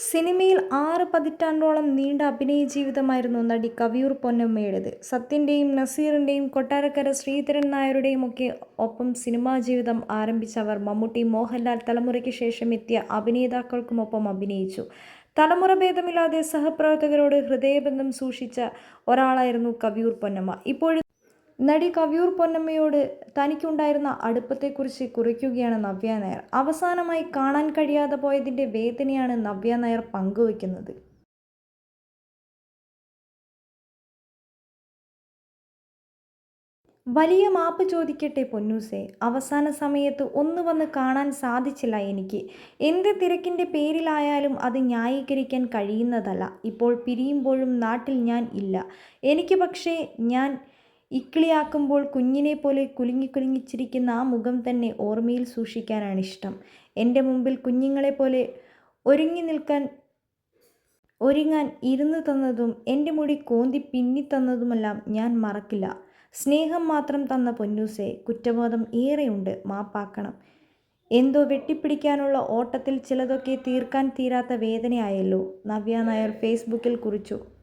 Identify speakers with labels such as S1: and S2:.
S1: സിനിമയിൽ ആറ് പതിറ്റാണ്ടോളം നീണ്ട അഭിനയ ജീവിതമായിരുന്നു നടി കവിയൂർ പൊന്നമ്മയുടേത്. സത്യന്റെയും നസീറിന്റെയും കൊട്ടാരക്കര ശ്രീധരൻ നായരുടെയും ഒക്കെ ഒപ്പം സിനിമാ ജീവിതം ആരംഭിച്ചവർ മമ്മൂട്ടി മോഹൻലാൽ തലമുറയ്ക്ക് ശേഷം എത്തിയ അഭിനേതാക്കൾക്കുമൊപ്പം അഭിനയിച്ചു. തലമുറ ഭേദമില്ലാതെ സഹപ്രവർത്തകരോട് ഹൃദയബന്ധം സൂക്ഷിച്ച ഒരാളായിരുന്നു കവിയൂർ പൊന്നമ്മ. ഇപ്പോഴും നടി കവിയൂർ പൊന്നമ്മയോട് തനിക്കുണ്ടായിരുന്ന അടുപ്പത്തെക്കുറിച്ച് കുറിക്കുകയാണ് നവ്യ നായർ. അവസാനമായി കാണാൻ കഴിയാതെ പോയതിന്റെ വേദനയാണ് നവ്യ നായർ പങ്കുവയ്ക്കുന്നത്. വലിയ മാപ്പ് ചോദിക്കട്ടെ പൊന്നൂസേ. അവസാന സമയത്ത് ഒന്ന് വന്ന് കാണാൻ സാധിച്ചില്ല എനിക്ക്. എന്ത് തിരക്കിന്റെ പേരിലായാലും അത് ന്യായീകരിക്കാൻ കഴിയുന്നതല്ല. ഇപ്പോൾ പിരിയുമ്പോഴും നാട്ടിൽ ഞാൻ ഇല്ല. എനിക്ക് പക്ഷേ ഞാൻ ഇക്കിളിയാക്കുമ്പോൾ കുഞ്ഞിനെ പോലെ കുലുങ്ങി കുലുങ്ങിച്ചിരിക്കുന്ന ആ മുഖം തന്നെ ഓർമ്മയിൽ സൂക്ഷിക്കാനാണ് ഇഷ്ടം. എന്റെ മുമ്പിൽ കുഞ്ഞുങ്ങളെ പോലെ ഒരുങ്ങി നിൽക്കാൻ ഒരുങ്ങാൻ ഇരുന്നു തന്നതും എന്റെ മുടി കോന്തി പിന്നി തന്നതുമെല്ലാം ഞാൻ മറക്കില്ല. സ്നേഹം മാത്രം തന്ന പൊന്നൂസെ കുറ്റബോധം ഏറെയുണ്ട്. മാപ്പാക്കണം. എന്തോ വെട്ടിപ്പിടിക്കാനുള്ള ഓട്ടത്തിൽ ചിലതൊക്കെ തീർക്കാൻ തീരാത്ത വേദനയായല്ലോ. നവ്യ നായർ ഫേസ്ബുക്കിൽ കുറിച്ചു.